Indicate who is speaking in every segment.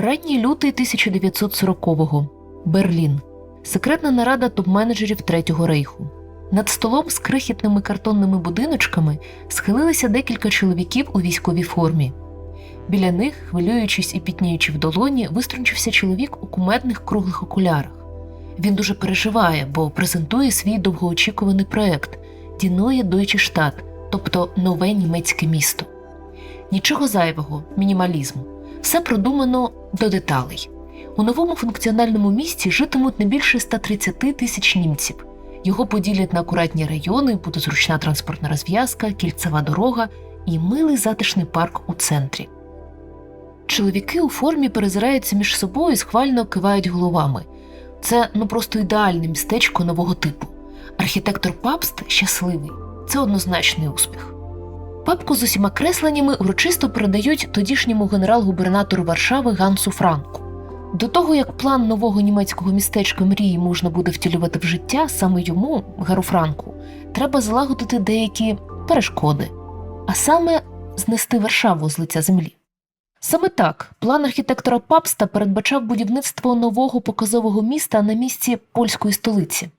Speaker 1: Ранній лютий 1940-го. Берлін. Секретна нарада топ-менеджерів Третього рейху. Над столом з крихітними картонними будиночками схилилися декілька чоловіків у військовій формі. Біля них, хвилюючись і пітніючи в долоні, виструнчився чоловік у кумедних круглих окулярах. Він дуже переживає, бо презентує свій довгоочікуваний проект Дінує Дойче Штат, тобто нове німецьке місто. Нічого зайвого, мінімалізму. Все продумано до деталей. У новому функціональному місті житимуть не більше 130 тисяч німців. Його поділять на акуратні райони, буде зручна транспортна розв'язка, кільцева дорога і милий затишний парк у центрі. Чоловіки у формі перезираються між собою і схвально кивають головами. Це ну просто ідеальне містечко нового типу. Архітектор Папст щасливий. Це однозначний успіх. Папку з усіма кресленнями урочисто передають тодішньому генерал-губернатору Варшави Гансу Франку. До того як план нового німецького містечка мрії можна буде втілювати в життя, саме йому, Гару Франку, треба залагодити деякі перешкоди, а саме знести Варшаву з лиця землі. Саме так план архітектора Папста передбачав будівництво нового показового міста на місці польської столиці.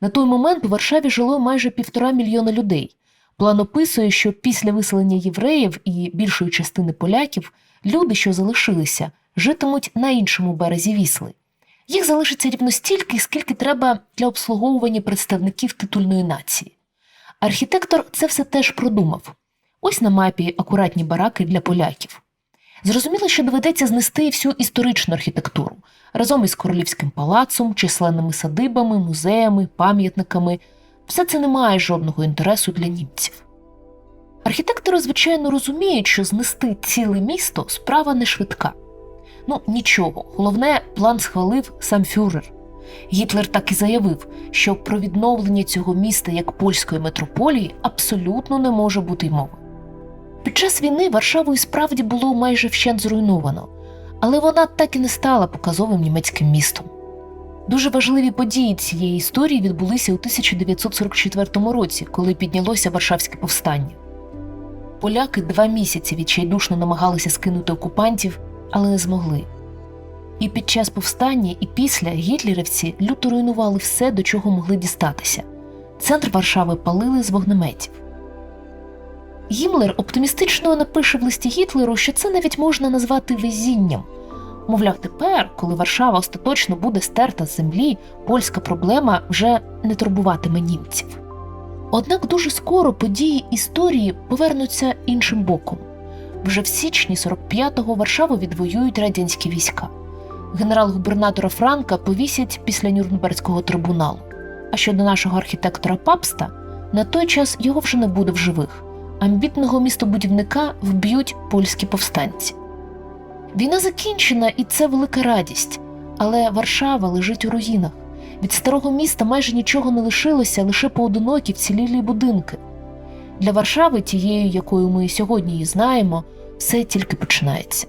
Speaker 1: На той момент у Варшаві жило майже півтора мільйона людей. План описує, що після виселення євреїв і більшої частини поляків люди, що залишилися, житимуть на іншому березі Вісли. Їх залишиться рівно стільки, скільки треба для обслуговування представників титульної нації. Архітектор це все теж продумав. Ось на мапі акуратні бараки для поляків. Зрозуміло, що доведеться знести всю історичну архітектуру разом із королівським палацом, численними садибами, музеями, пам'ятниками. Все це не має жодного інтересу для німців. Архітектори, звичайно, розуміють, що знести ціле місто справа не швидка. Ну, нічого, головне, план схвалив сам фюрер. Гітлер так і заявив, що про відновлення цього міста як польської метрополії абсолютно не може бути й мови. Під час війни Варшаву і справді було майже вщент зруйновано, але вона так і не стала показовим німецьким містом. Дуже важливі події цієї історії відбулися у 1944 році, коли піднялося Варшавське повстання. Поляки два місяці відчайдушно намагалися скинути окупантів, але не змогли. І під час повстання, і після гітлерівці люто руйнували все, до чого могли дістатися. Центр Варшави палили з вогнеметів. Гімлер оптимістично напише в листі Гітлеру, що це навіть можна назвати везінням. Мовляв, тепер, коли Варшава остаточно буде стерта з землі, польська проблема вже не турбуватиме німців. Однак дуже скоро події історії повернуться іншим боком. Вже в січні 45-го Варшаву відвоюють радянські війська. Генерал-губернатора Франка повісять після Нюрнберзького трибуналу. А щодо нашого архітектора Папста, на той час його вже не буде в живих. Амбітного містобудівника вб'ють польські повстанці. Війна закінчена, і це велика радість. Але Варшава лежить у руїнах. Від старого міста майже нічого не лишилося, лише поодинокі вцілілі будинки. Для Варшави, тією, якою ми сьогодні її знаємо, все тільки починається.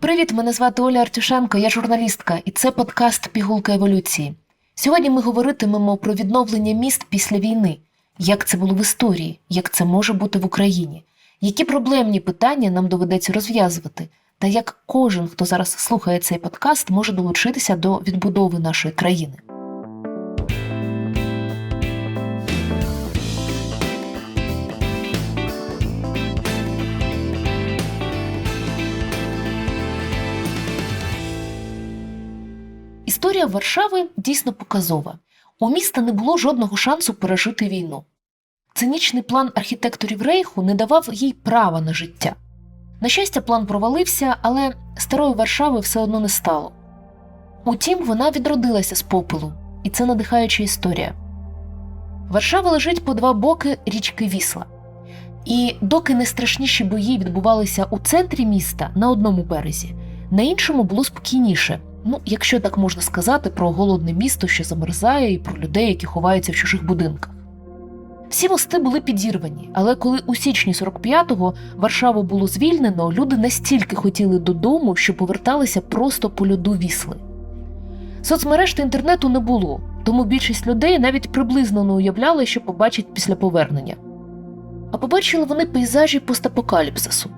Speaker 1: Привіт, мене звати Оля Артюшенко, я журналістка, і це подкаст Пігулка еволюції. Сьогодні ми говоритимемо про відновлення міст після війни, як це було в історії, як це може бути в Україні, які проблемні питання нам доведеться розв'язувати, та як кожен, хто зараз слухає цей подкаст, може долучитися до відбудови нашої країни. Історія Варшави дійсно показова. У міста не було жодного шансу пережити війну. Цинічний план архітекторів Рейху не давав їй права на життя. На щастя, план провалився, але старої Варшави все одно не стало. Утім, вона відродилася з попелу, і це надихаюча історія. Варшава лежить по два боки річки Вісла. І доки найстрашніші бої відбувалися у центрі міста на одному березі, на іншому було спокійніше. Ну, якщо так можна сказати, про голодне місто, що замерзає, і про людей, які ховаються в чужих будинках. Всі мости були підірвані, але коли у січні 45-го Варшаву було звільнено, люди настільки хотіли додому, що поверталися просто по льоду вісли. Соцмереж та інтернету не було, тому більшість людей навіть приблизно не уявляли, що побачать після повернення. А побачили вони пейзажі постапокаліпсису.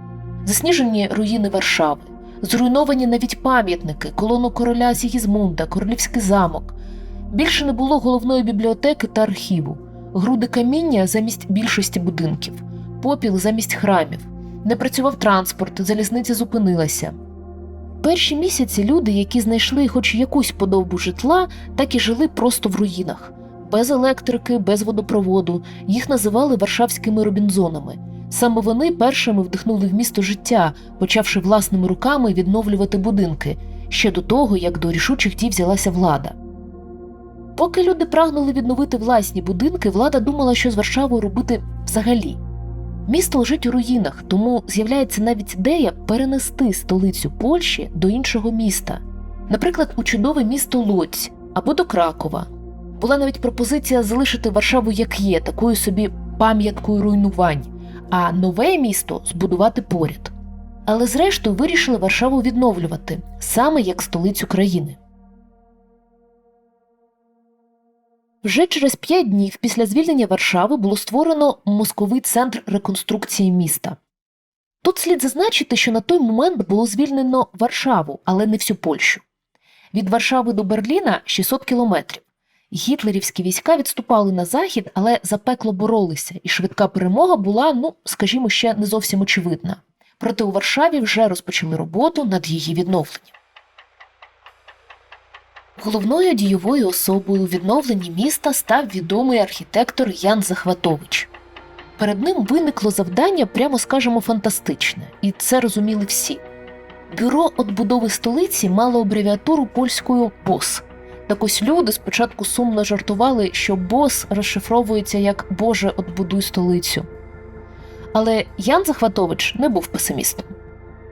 Speaker 1: засніжені руїни Варшави, зруйновані навіть пам'ятники, колону короля Сігізмунда, королівський замок. Більше не було головної бібліотеки та архіву, груди каміння замість більшості будинків, попіл замість храмів. Не працював транспорт, залізниця зупинилася. Перші місяці люди, які знайшли хоч якусь подобу житла, так і жили просто в руїнах, без електрики, без водопроводу. Їх називали варшавськими робінзонами. Саме вони першими вдихнули в місто життя, почавши власними руками відновлювати будинки ще до того, як до рішучих дій взялася влада. Поки люди прагнули відновити власні будинки, влада думала, що з Варшавою робити взагалі. Місто лежить у руїнах, тому з'являється навіть ідея перенести столицю Польщі до іншого міста, наприклад, у чудове місто Лоць або до Кракова. Була навіть пропозиція залишити Варшаву як є, такою собі пам'яткою руйнувань, а нове місто збудувати поряд. Але зрештою вирішили Варшаву відновлювати саме як столицю країни. Вже через п'ять днів після звільнення Варшави було створено мозковий центр реконструкції міста. Тут слід зазначити, що на той момент було звільнено Варшаву, але не всю Польщу. Від Варшави до Берліна 600 кілометрів. Гітлерівські війська відступали на захід, але запекло боролися, і швидка перемога була, ну скажімо, ще не зовсім очевидна. Проте у Варшаві вже розпочали роботу над її відновленням. Головною дієвою особою у відновленні міста став відомий архітектор Ян Захватович. Перед ним виникло завдання, прямо скажемо, фантастичне, і це розуміли всі. Бюро отбудови столиці мало абревіатуру польською БОС. Так ось люди спочатку сумно жартували, що БОС розшифровується як Боже, отбудуй столицю. Але Ян Захватович не був песимістом.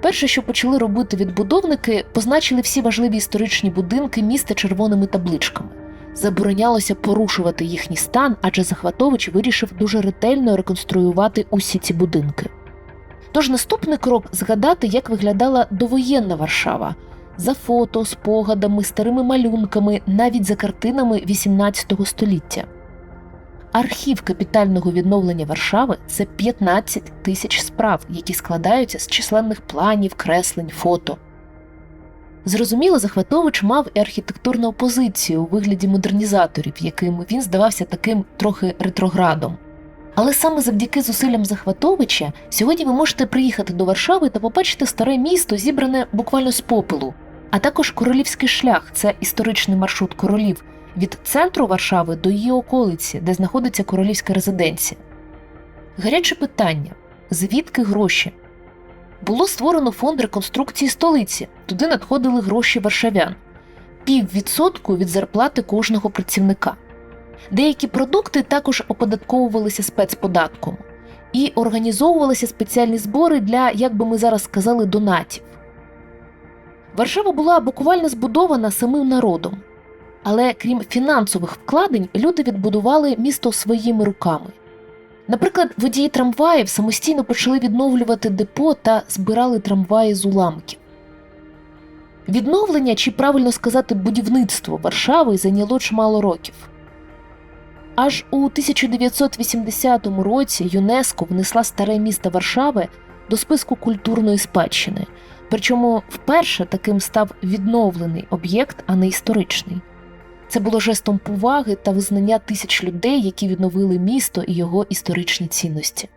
Speaker 1: Перше, що почали робити відбудовники, позначили всі важливі історичні будинки міста червоними табличками. Заборонялося порушувати їхній стан, адже Захватович вирішив дуже ретельно реконструювати усі ці будинки. Тож наступний крок згадати, як виглядала довоєнна Варшава за фото, спогадами, старими малюнками, навіть за картинами XVIII століття. Архів капітального відновлення Варшави це 15 тисяч справ, які складаються з численних планів, креслень, фото. Зрозуміло, Захватович мав і архітектурну опозицію у вигляді модернізаторів, яким він здавався таким трохи ретроградом. Але саме завдяки зусиллям Захватовича сьогодні ви можете приїхати до Варшави та побачити старе місто, зібране буквально з попелу, а також королівський шлях це історичний маршрут королів від центру Варшави до її околиці, де знаходиться королівська резиденція. Гаряче питання: звідки гроші? Було створено фонд реконструкції столиці, туди надходили гроші варшавян, піввідсотку від зарплати кожного працівника. Деякі продукти також оподатковувалися спецподатком і організовувалися спеціальні збори для, як би ми зараз сказали, донатів. Варшава була буквально збудована самим народом. Але крім фінансових вкладень, люди відбудували місто своїми руками. Наприклад, водії трамваїв самостійно почали відновлювати депо та збирали трамваї з уламків. Відновлення, чи правильно сказати, будівництво Варшави зайняло чимало років. Аж у 1980 році ЮНЕСКО внесла старе місто Варшави до списку культурної спадщини, причому вперше таким став відновлений об'єкт, а не історичний. Це було жестом поваги та визнання тисяч людей, які відновили місто і його історичні цінності.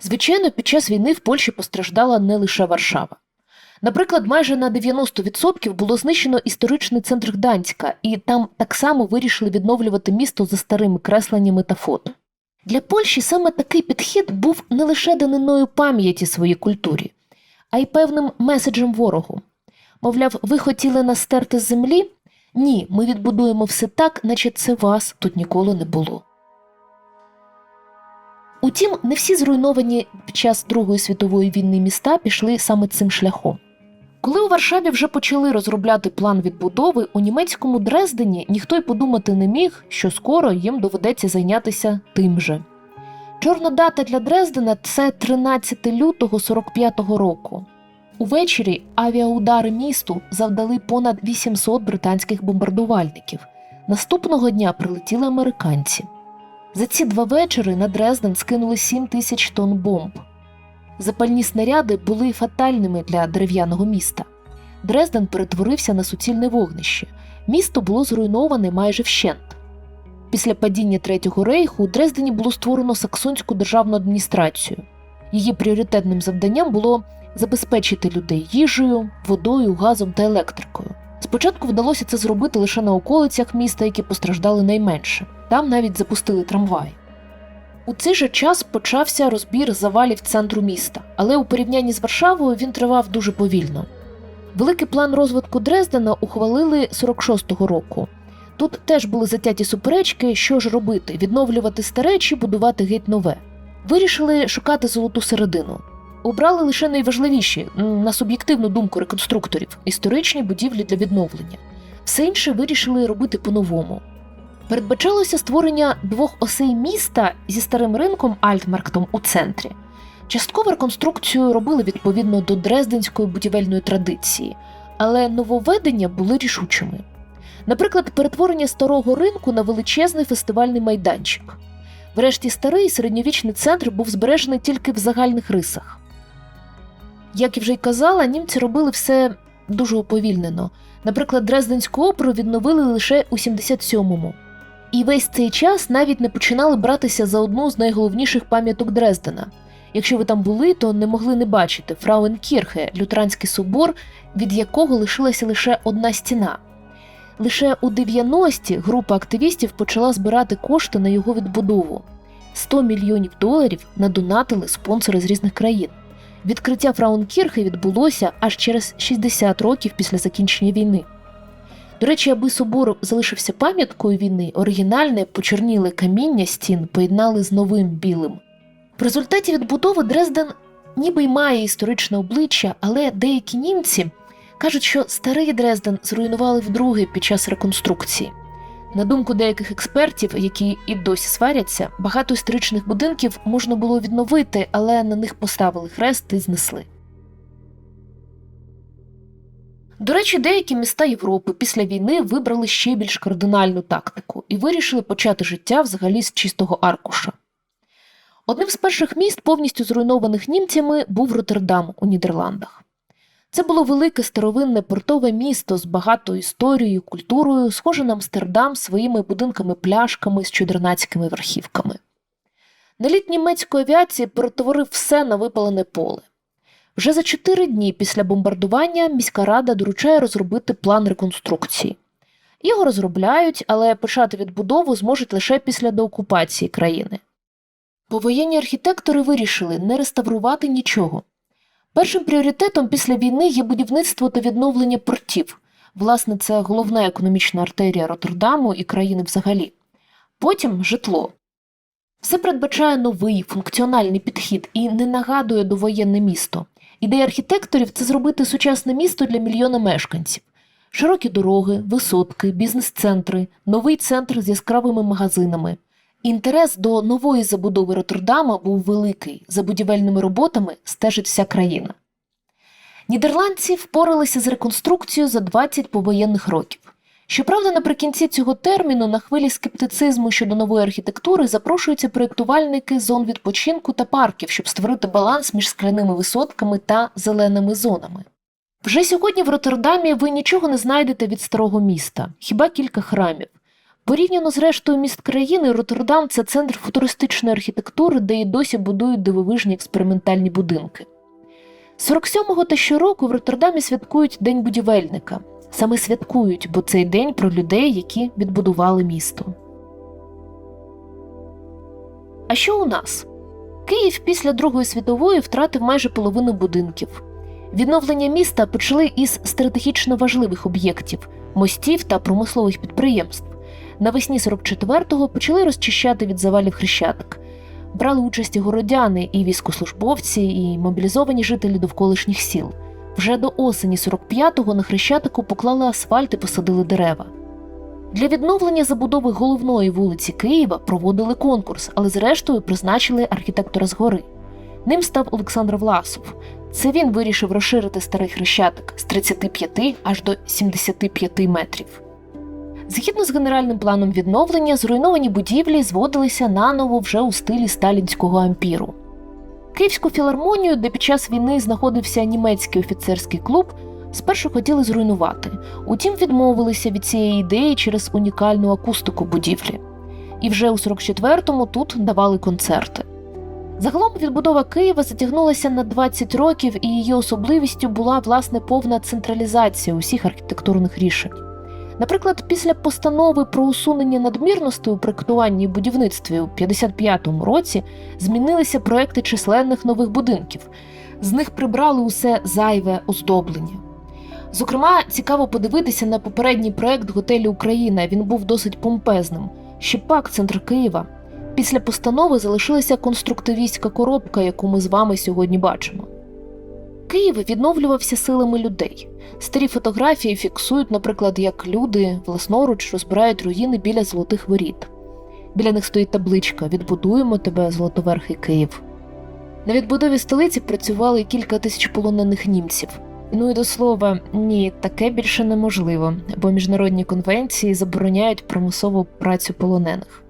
Speaker 1: Звичайно, під час війни в Польщі постраждала не лише Варшава. Наприклад, майже на 90% було знищено історичний центр Гданська, і там так само вирішили відновлювати місто за старими кресленнями та фото. Для Польщі саме такий підхід був не лише даниною пам'яті своїй культурі, а й певним меседжем ворогу. Мовляв, ви хотіли нас стерти з землі? Ні, ми відбудуємо все так, наче це вас тут ніколи не було. Утім, не всі зруйновані під час Другої світової війни міста пішли саме цим шляхом. Коли у Варшаві вже почали розробляти план відбудови, у німецькому Дрездені ніхто й подумати не міг, що скоро їм доведеться зайнятися тим же. Чорна дата для Дрездена це 13 лютого 45-го року. Увечері авіаудари місту завдали понад 800 британських бомбардувальників. Наступного дня прилетіли американці. За ці два вечори на Дрезден скинули 7 тисяч тонн бомб. Запальні снаряди були фатальними для дерев'яного міста. Дрезден перетворився на суцільне вогнище. Місто було зруйноване майже вщент. Після падіння Третього рейху у Дрездені було створено Саксонську державну адміністрацію. Її пріоритетним завданням було забезпечити людей їжею, водою, газом та електрикою. Спочатку вдалося це зробити лише на околицях міста, які постраждали найменше. Там навіть запустили трамвай. У цей же час почався розбір завалів центру міста, але у порівнянні з Варшавою він тривав дуже повільно. Великий план розвитку Дрездена ухвалили 46-го року. Тут теж були затяті суперечки, що ж робити: відновлювати старе чи будувати геть нове. Вирішили шукати золоту середину. Обрали лише найважливіші, на суб'єктивну думку реконструкторів, історичні будівлі для відновлення. Все інше вирішили робити по-новому. Передбачалося створення двох осей міста зі старим ринком Альтмарктом у центрі. Частково реконструкцію робили відповідно до дрезденської будівельної традиції, але нововведення були рішучими. Наприклад, перетворення старого ринку на величезний фестивальний майданчик. Врешті старий середньовічний центр був збережений тільки в загальних рисах. Як я вже й казала, німці робили все дуже уповільнено. Наприклад, Дрезденську оперу відновили лише у 77-му. І весь цей час навіть не починали братися за одну з найголовніших пам'яток Дрездена. Якщо ви там були, то не могли не бачити Фрауенкірхе, лютеранський собор, від якого лишилася лише одна стіна. Лише у 90-ті група активістів почала збирати кошти на його відбудову. 100 мільйонів доларів надонатили спонсори з різних країн. Відкриття Фраункірхи відбулося аж через 60 років після закінчення війни. До речі, аби собор залишився пам'яткою війни, оригінальне почорніле каміння стін поєднали з новим білим. В результаті відбудови Дрезден ніби й має історичне обличчя, але деякі німці кажуть, що старий Дрезден зруйнували вдруге під час реконструкції. На думку деяких експертів, які і досі сваряться, багато історичних будинків можна було відновити, але на них поставили хрест і знесли. До речі, деякі міста Європи після війни вибрали ще більш кардинальну тактику і вирішили почати життя взагалі з чистого аркуша. Одним з перших міст, повністю зруйнованих німцями, був Роттердам у Нідерландах. Це було велике старовинне портове місто з багатою історією, культурою, схоже на Амстердам своїми будинками-пляшками з чудернацькими верхівками. Наліт німецької авіації перетворив все на випалене поле. Вже за чотири дні після бомбардування міська рада доручає розробити план реконструкції. Його розробляють, але почати відбудову зможуть лише після деокупації країни. Повоєнні архітектори вирішили не реставрувати нічого. Першим пріоритетом після війни є будівництво та відновлення портів. Власне, це головна економічна артерія Роттердаму і країни взагалі. Потім житло. Все передбачає новий функціональний підхід і не нагадує довоєнне місто. Ідея архітекторів це зробити сучасне місто для мільйона мешканців. Широкі дороги, висотки, бізнес-центри, новий центр з яскравими магазинами. Інтерес до нової забудови Роттердама був великий. За будівельними роботами стежить вся країна. Нідерландці впоралися з реконструкцією за 20 повоєнних років. Щоправда, наприкінці цього терміну на хвилі скептицизму щодо нової архітектури запрошуються проєктувальники зон відпочинку та парків, щоб створити баланс між скляними висотками та зеленими зонами. Вже сьогодні в Роттердамі ви нічого не знайдете від старого міста, хіба кілька храмів. Порівняно з рештою міст країни, Роттердам це центр футуристичної архітектури, де і досі будують дивовижні експериментальні будинки. 47-го та щороку в Роттердамі святкують День будівельника. Саме святкують, бо цей день про людей, які відбудували місто. А що у нас? Київ після Другої світової втратив майже половину будинків. Відновлення міста почали із стратегічно важливих об'єктів мостів та промислових підприємств. Навесні 44-го почали розчищати від завалів хрещатик. Брали участь і городяни, і військослужбовці, і мобілізовані жителі довколишніх сіл. Вже до осені 45-го на хрещатику поклали асфальт і посадили дерева. Для відновлення забудови головної вулиці Києва проводили конкурс, але зрештою призначили архітектора згори. Ним став Олександр Власов. Це він вирішив розширити старий хрещатик з 35 аж до 75 метрів. Згідно з генеральним планом відновлення, зруйновані будівлі зводилися наново вже у стилі сталінського ампіру. Київську філармонію, де під час війни знаходився німецький офіцерський клуб, спершу хотіли зруйнувати. Утім, відмовилися від цієї ідеї через унікальну акустику будівлі. І вже у 44-му тут давали концерти. Загалом відбудова Києва затягнулася на 20 років, і її особливістю була власне повна централізація усіх архітектурних рішень. Наприклад, після постанови про усунення надмірностей у проєктуванні і будівництві у 55-му році змінилися проекти численних нових будинків. З них прибрали усе зайве оздоблення. Зокрема, цікаво подивитися на попередній проект готелю Україна. Він був досить помпезним. Ще пак центр Києва. Після постанови залишилася конструктивістська коробка, яку ми з вами сьогодні бачимо. Київ відновлювався силами людей. Старі фотографії фіксують, наприклад, як люди власноруч розбирають руїни біля золотих воріт. Біля них стоїть табличка Відбудуємо тебе, Золотоверхий Київ. На відбудові столиці працювали кілька тисяч полонених німців. Ну і до слова, ні, таке більше неможливо, бо міжнародні конвенції забороняють примусову працю полонених.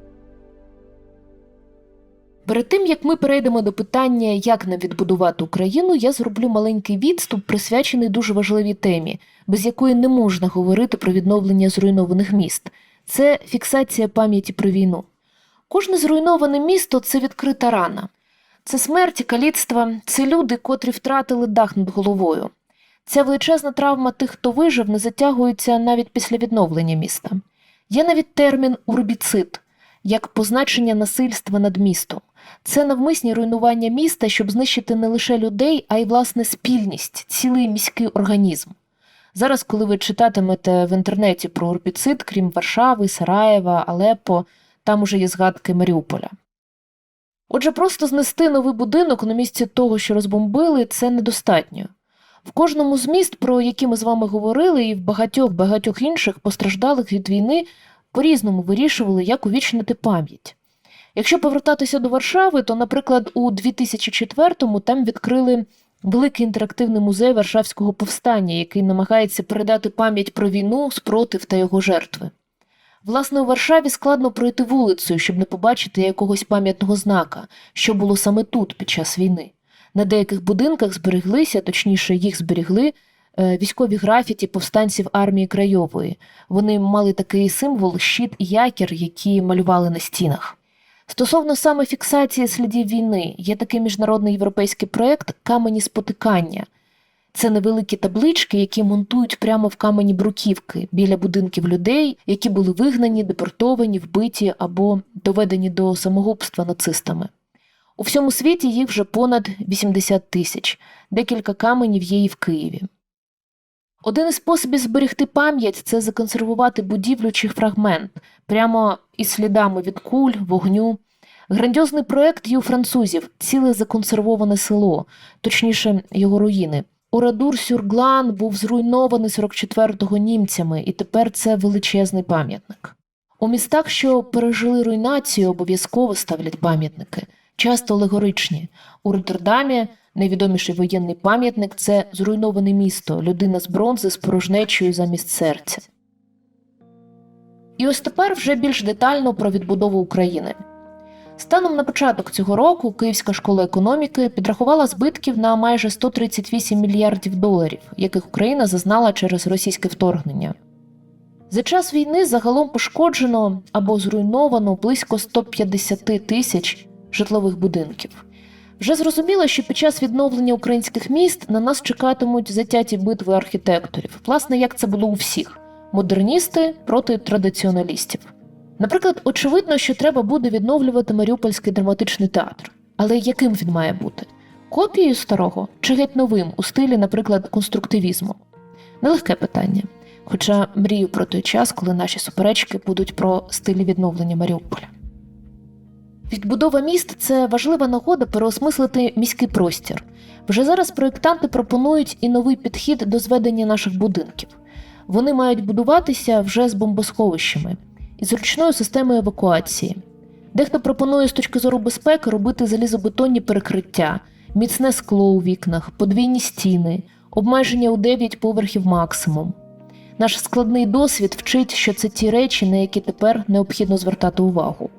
Speaker 1: Перед тим як ми перейдемо до питання, як нам відбудувати Україну, я зроблю маленький відступ, присвячений дуже важливій темі, без якої не можна говорити про відновлення зруйнованих міст. Це фіксація пам'яті про війну. Кожне зруйноване місто це відкрита рана. Це смерть, каліцтва, це люди, котрі втратили дах над головою. Ця величезна травма тих, хто вижив, не затягується навіть після відновлення міста. Є навіть термін урбіцид як позначення насильства над містом. Це навмисні руйнування міста, щоб знищити не лише людей, а й власне спільність, цілий міський організм. Зараз, коли ви читатимете в інтернеті про урбіцид, крім Варшави, Сараєва, Алепо, там уже є згадки Маріуполя. Отже, просто знести новий будинок на місці того, що розбомбили, це недостатньо. В кожному з міст, про які ми з вами говорили, і в багатьох багатьох інших постраждалих від війни по-різному вирішували, як увічнити пам'ять. Якщо повертатися до Варшави, то, наприклад, у 2004-му там відкрили великий інтерактивний музей Варшавського повстання, який намагається передати пам'ять про війну, спротив та його жертви. Власне, у Варшаві складно пройти вулицею, щоб не побачити якогось пам'ятного знака, що було саме тут під час війни. На деяких будинках збереглися, точніше, їх зберігли військові графіті повстанців армії Крайової. Вони мали такий символ щит і якір, які малювали на стінах. Стосовно саме фіксації слідів війни, є такий міжнародний європейський проєкт Камені спотикання. Це невеликі таблички, які монтують прямо в камені бруківки біля будинків людей, які були вигнані, депортовані, вбиті або доведені до самогубства нацистами. У всьому світі їх вже понад 80 тисяч, декілька каменів є і в Києві. Один із способів зберегти пам'ять це законсервувати будівлю чи фрагмент прямо із слідами від куль, вогню. Грандіозний проект є у французів ціле законсервоване село, точніше, його руїни. Урадур Сюрглан був зруйнований 44-го німцями, і тепер це величезний пам'ятник. У містах, що пережили руйнацію, обов'язково ставлять пам'ятники, часто алегоричні. У Роттердамі найвідоміший воєнний пам'ятник це зруйноване місто, людина з бронзи з порожнечою замість серця. І ось тепер вже більш детально про відбудову України. Станом на початок цього року Київська школа економіки підрахувала збитків на майже 138 мільярдів доларів, яких Україна зазнала через російське вторгнення. За час війни загалом пошкоджено або зруйновано близько 150 тисяч житлових будинків. Вже зрозуміло, що під час відновлення українських міст на нас чекатимуть затяті битви архітекторів, власне, як це було у всіх модерністи проти традиціоналістів. Наприклад, очевидно, що треба буде відновлювати Маріупольський драматичний театр. Але яким він має бути? Копією старого чи геть новим у стилі, наприклад, конструктивізму? Нелегке питання. Хоча мрію про той час, коли наші суперечки будуть про стилі відновлення Маріуполя. Відбудова міст це важлива нагода переосмислити міський простір. Вже зараз проєктанти пропонують і новий підхід до зведення наших будинків. Вони мають будуватися вже з бомбосховищами і зручною системою евакуації. Дехто пропонує з точки зору безпеки робити залізобетонні перекриття, міцне скло у вікнах, подвійні стіни, обмеження у 9 поверхів максимум. Наш складний досвід вчить, що це ті речі, на які тепер необхідно звертати увагу.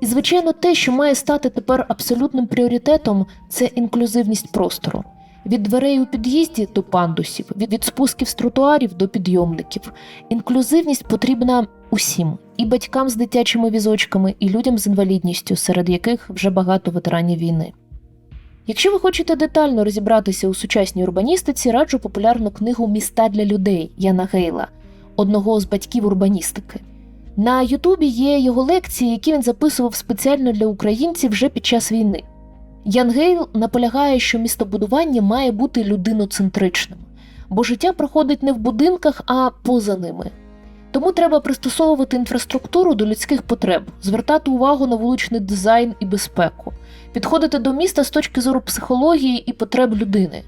Speaker 1: І, звичайно, те, що має стати тепер абсолютним пріоритетом, це інклюзивність простору. Від дверей у під'їзді до пандусів, від, спусків з тротуарів до підйомників. Інклюзивність потрібна усім і батькам з дитячими візочками, і людям з інвалідністю, серед яких вже багато ветеранів війни. Якщо ви хочете детально розібратися у сучасній урбаністиці, раджу популярну книгу Міста для людей Яна Гейла, одного з батьків урбаністики. На Ютубі є його лекції, які він записував спеціально для українців вже під час війни. Ян Гейл наполягає, що містобудування має бути людиноцентричним, бо життя проходить не в будинках, а поза ними. Тому треба пристосовувати інфраструктуру до людських потреб, звертати увагу на вуличний дизайн і безпеку, підходити до міста з точки зору психології і потреб людини.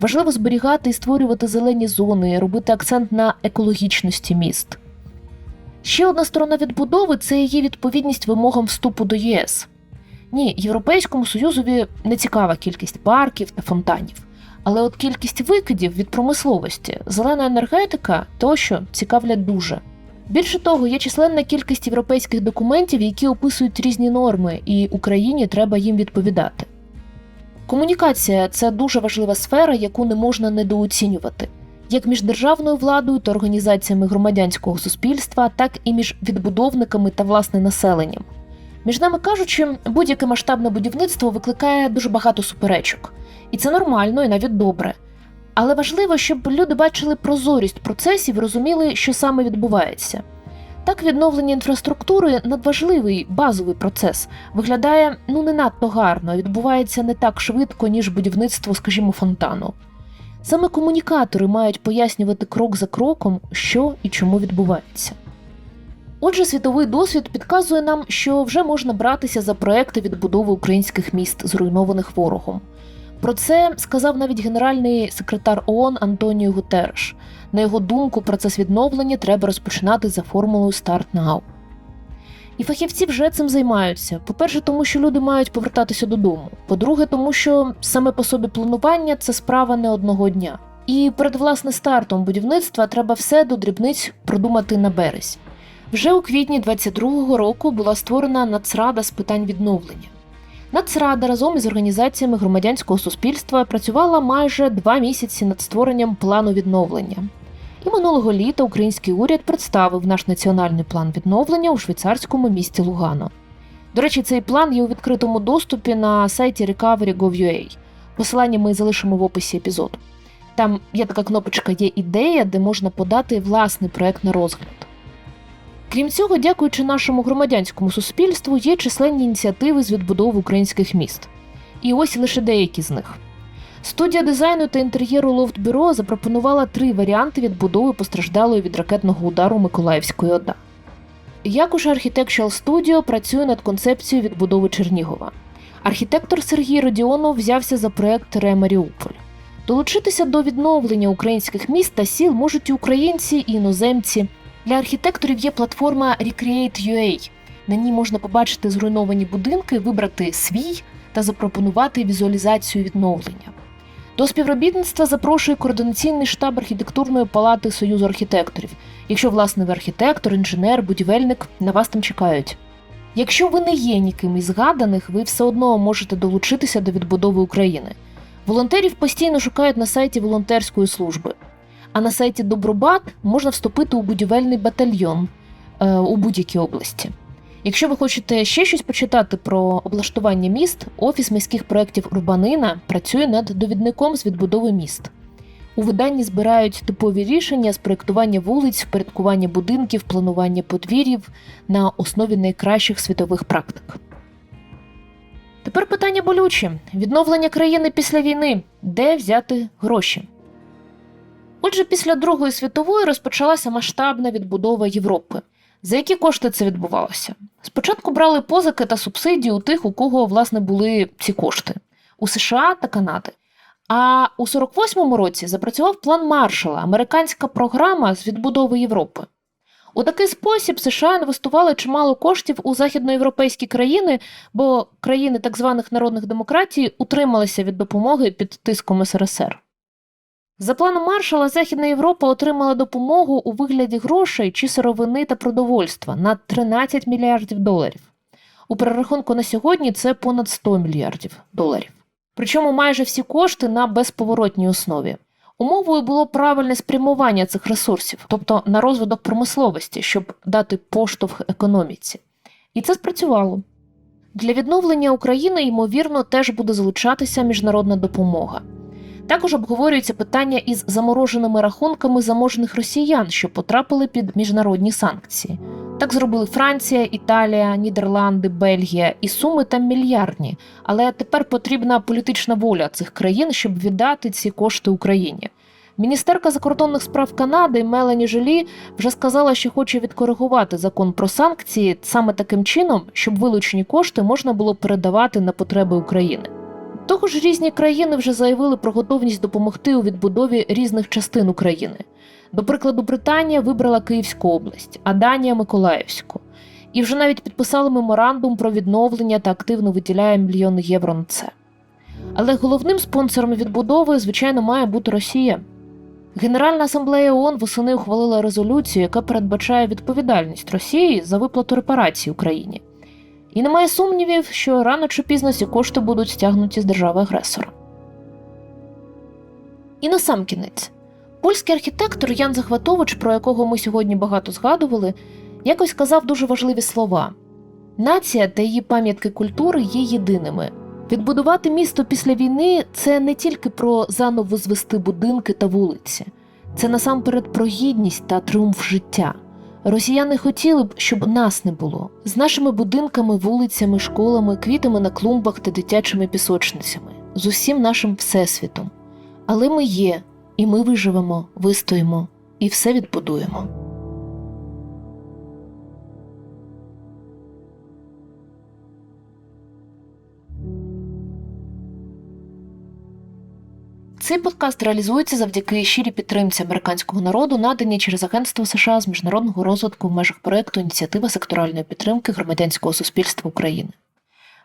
Speaker 1: Важливо зберігати і створювати зелені зони, робити акцент на екологічності міст. Ще одна сторона відбудови це її відповідність вимогам вступу до ЄС. Ні, Європейському Союзові не цікава кількість парків та фонтанів, але от кількість викидів від промисловості, зелена енергетика тощо цікавлять дуже. Більше того, є численна кількість європейських документів, які описують різні норми, і Україні треба їм відповідати. Комунікація це дуже важлива сфера, яку не можна недооцінювати як між державною владою та організаціями громадянського суспільства, так і між відбудовниками та власне населенням. Між нами кажучи, будь-яке масштабне будівництво викликає дуже багато суперечок, і це нормально і навіть добре. Але важливо, щоб люди бачили прозорість процесів і розуміли, що саме відбувається. Так, відновлення інфраструктури надважливий базовий процес, виглядає ну не надто гарно, відбувається не так швидко, ніж будівництво, скажімо, фонтану. Саме комунікатори мають пояснювати крок за кроком, що і чому відбувається. Отже, світовий досвід підказує нам, що вже можна братися за проекти відбудови українських міст, зруйнованих ворогом. Про це сказав навіть генеральний секретар ООН Антоніо Гутереш. На його думку, процес відновлення треба розпочинати за формулою «Start now». І фахівці вже цим займаються. По-перше, тому що люди мають повертатися додому. По-друге, тому що саме по собі планування це справа не одного дня. І перед власне стартом будівництва треба все до дрібниць продумати на березь. Вже у квітні 22-го року була створена Нацрада з питань відновлення. Нацрада разом із організаціями громадянського суспільства працювала майже два місяці над створенням плану відновлення. І минулого літа український уряд представив наш національний план відновлення у швейцарському місті Лугано. До речі, цей план є у відкритому доступі на сайті recovery.gov.ua. Посилання ми залишимо в описі епізоду. Там є така кнопочка Є ідея, де можна подати власний проект на розгляд. Крім цього, дякуючи нашому громадянському суспільству, є численні ініціативи з відбудови українських міст. І ось лише деякі з них. Студія дизайну та інтер'єру Лофт Бюро запропонувала три варіанти відбудови постраждалої від ракетного удару Миколаївської ОДА. Якуш Architectural Studio працює над концепцією відбудови Чернігова. Архітектор Сергій Родіонов взявся за проект Ре Маріуполь. Долучитися до відновлення українських міст та сіл можуть і українці, і іноземці. Для архітекторів є платформа Recreate.ua. На ній можна побачити зруйновані будинки, вибрати свій та запропонувати візуалізацію відновлення. До співробітництва запрошує координаційний штаб архітектурної палати Союзу архітекторів. Якщо, власне, ви архітектор, інженер, будівельник, на вас там чекають. Якщо ви не є ніким із згаданих, ви все одно можете долучитися до відбудови України. Волонтерів постійно шукають на сайті волонтерської служби. А на сайті Добробат можна вступити у будівельний батальйон е, у будь-якій області. Якщо ви хочете ще щось почитати про облаштування міст, офіс міських проєктів Урбанина працює над довідником з відбудови міст. У виданні збирають типові рішення з проєктування вулиць, впорядкування будинків, планування подвір'їв на основі найкращих світових практик. Тепер питання болюче: відновлення країни після війни, де взяти гроші. Отже, після Другої світової розпочалася масштабна відбудова Європи. За які кошти це відбувалося? Спочатку брали позики та субсидії у тих, у кого власне були ці кошти у США та Канади. А у 48-му році запрацював план Маршала, американська програма з відбудови Європи. У такий спосіб США інвестували чимало коштів у західноєвропейські країни, бо країни так званих народних демократій утрималися від допомоги під тиском СРСР. За планом Маршала, Західна Європа отримала допомогу у вигляді грошей чи сировини та продовольства на 13 мільярдів доларів. У перерахунку на сьогодні це понад 100 мільярдів доларів. Причому майже всі кошти на безповоротній основі. Умовою було правильне спрямування цих ресурсів, тобто на розвиток промисловості, щоб дати поштовх економіці. І це спрацювало. Для відновлення України, ймовірно, теж буде залучатися міжнародна допомога. Також обговорюється питання із замороженими рахунками заможених росіян, що потрапили під міжнародні санкції. Так зробили Франція, Італія, Нідерланди, Бельгія, і суми там мільярдні. Але тепер потрібна політична воля цих країн, щоб віддати ці кошти Україні. Міністерка закордонних справ Канади Мелані Желі вже сказала, що хоче відкоригувати закон про санкції саме таким чином, щоб вилучені кошти можна було передавати на потреби України. Того ж різні країни вже заявили про готовність допомогти у відбудові різних частин України. До прикладу, Британія вибрала Київську область, а Данія Миколаївську. І вже навіть підписали меморандум про відновлення та активно виділяє мільйони євро на це. Але головним спонсором відбудови, звичайно, має бути Росія. Генеральна асамблея ООН восени ухвалила резолюцію, яка передбачає відповідальність Росії за виплату репарацій Україні. І немає сумнівів, що рано чи пізно ці кошти будуть стягнуті з держави агресора. І на сам кінець. Польський архітектор Ян Захватович, про якого ми сьогодні багато згадували, якось сказав дуже важливі слова: нація та її пам'ятки культури є єдиними. Відбудувати місто після війни це не тільки про заново звести будинки та вулиці, це насамперед про гідність та тріумф життя. Росіяни хотіли б, щоб нас не було з нашими будинками, вулицями, школами, квітами на клумбах та дитячими пісочницями, з усім нашим всесвітом. Але ми є, і ми виживемо, вистоїмо і все відбудуємо. Цей подкаст реалізується завдяки щирій підтримці американського народу, наданій через Агентство США з міжнародного розвитку в межах проекту Ініціатива секторальної підтримки громадянського суспільства України.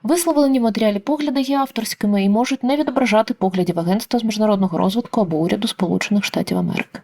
Speaker 1: Висловлені в матеріалі погляди є авторськими і можуть не відображати поглядів Агентства з міжнародного розвитку або уряду Сполучених Штатів Америки.